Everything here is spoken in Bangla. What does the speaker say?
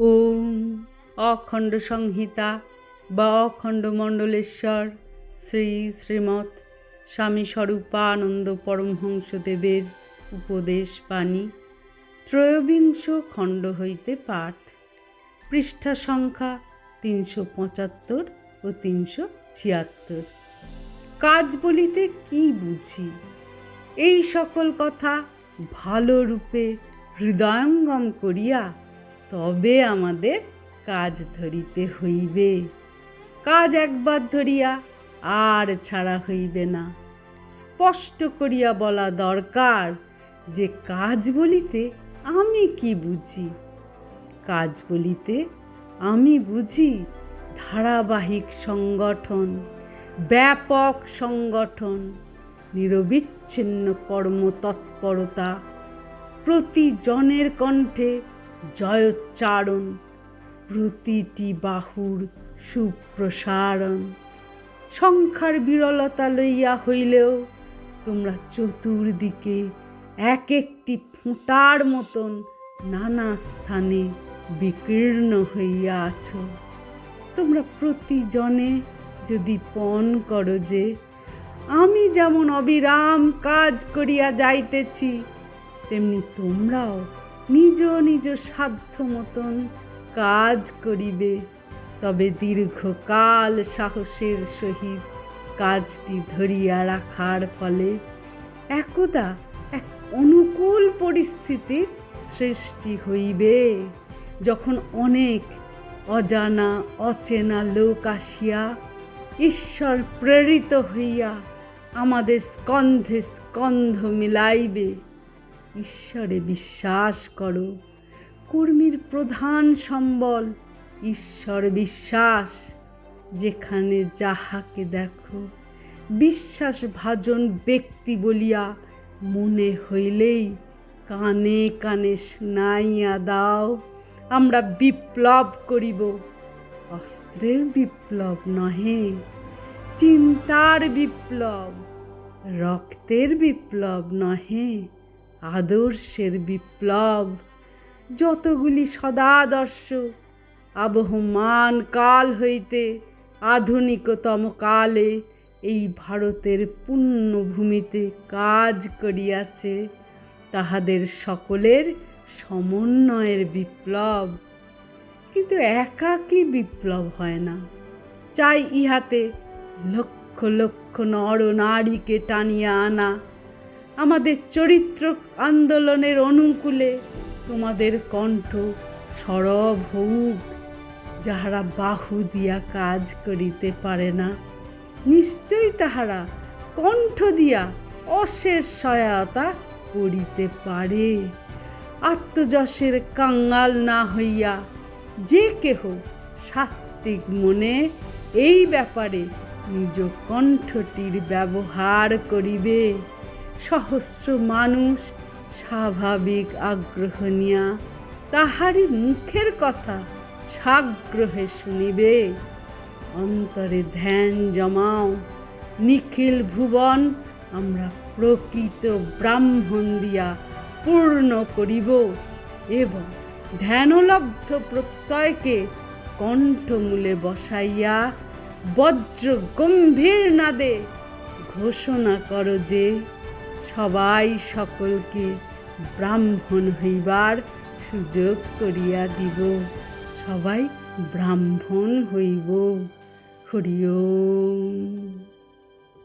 ওম অখণ্ড সংহিতা বা অখণ্ড মণ্ডলেশ্বর শ্রী শ্রীমৎ স্বামী স্বরূপানন্দ পরমহংসদেবের উপদেশ বাণী, ত্রয়োবিংশ খণ্ড হইতে পাঠ, পৃষ্ঠা সংখ্যা তিনশো পঁচাত্তর ও তিনশো ছিয়াত্তর। কাজ বলিতে কি বুঝি? এই সকল কথা ভালো রূপে হৃদয়ঙ্গম করিয়া তবে আমাদের কাজ ধরিতে হইবে। কাজ একবার ধরিয়া আর ছাড়া হইবে না। স্পষ্ট করিয়া বলা দরকার যে কাজ বলিতে আমি কি বুঝি? কাজ বলিতে আমি বুঝি ধারাবাহিক সংগঠন, ব্যাপক সংগঠন, নিরবিচ্ছিন্ন কর্মতৎপরতা, প্রতিজনের কণ্ঠে জয়োচ্চারণ, প্রতিটি বাহুর সুপ্রসারণ। সংখ্যার বিরলতা লইয়া হইলেও তোমরা চতুর্দিকে এক একটি ফোঁটার মতন নানা স্থানে বিকীর্ণ হইয়া আছো। তোমরা প্রতিজনে যদি পণ করো যে, আমি যেমন অবিরাম কাজ করিয়া যাইতেছি, তেমনি তোমরাও নিজ নিজ সাধ্য মতন কাজ করিবে। তবে দীর্ঘকাল সাহসের সহিত কাজটি ধরিয়া রাখার ফলে একদা এক অনুকূল পরিস্থিতির সৃষ্টি হইবে। যখন অনেক অজানা, অচেনা লোক আসিয়া ঈশ্বর প্রেরিত হইয়া আমাদের স্কন্ধে স্কন্ধ মিলাইবে। ঈশ্বরে বিশ্বাস করো। কর্মীর প্রধান সম্বল ঈশ্বর বিশ্বাস। যেখানে যাহাকে দেখো বিশ্বাস ভাজন ব্যক্তি বলিয়া মনে হইলেই কানে কানে শুনাইয়া দাও, আমরা বিপ্লব করিব। অস্ত্রের বিপ্লব নহে, চিন্তার বিপ্লব, রক্তের বিপ্লব নহে। আদর্শের বিপ্লব, যতগুলি সদাদর্শ, আবহমান কাল হইতে আধুনিকতম কালে এই ভারতের পুণ্যভূমিতে কাজ করিয়াছে তাহাদের সকলের সমন্বয়ের বিপ্লব। কিন্তু একাকী বিপ্লব হয় না। চাই ইহাতে লক্ষ লক্ষ নর নারীকে টানিয়া আনা আমাদের চরিত্র আন্দোলনের অনুকূলে তোমাদের কণ্ঠ সরব হউক যাহারা বাহু দিয়া কাজ করিতে পারে না। নিশ্চয়ই তাহারা কণ্ঠ দিয়া অশেষ সহায়তা করিতে পারে। আত্মযশের কাঙ্গাল না হইয়া যে কেহ সাত্ত্বিক মনে এই ব্যাপারে নিজ কণ্ঠটির ব্যবহার করিবে। সহস্র মানুষ স্বাভাবিক আগ্রহ নিয়া তাহারই মুখের কথা সাগ্রহে শুনিবে। অন্তরে ধ্যান জমাও, নিখিল ভুবন, আমরা প্রকৃত ব্রাহ্মণ দিয়া পূর্ণ করিব এবং ধ্যানলব্ধ প্রত্যয়কে কণ্ঠমূলে বসাইয়া বজ্র গম্ভীর নাদে ঘোষণা করো যে সবাই সকলকে ব্রাহ্মণ হইবার সুযোগ করিয়া দিব। সবাই ব্রাহ্মণ হইব। হরিও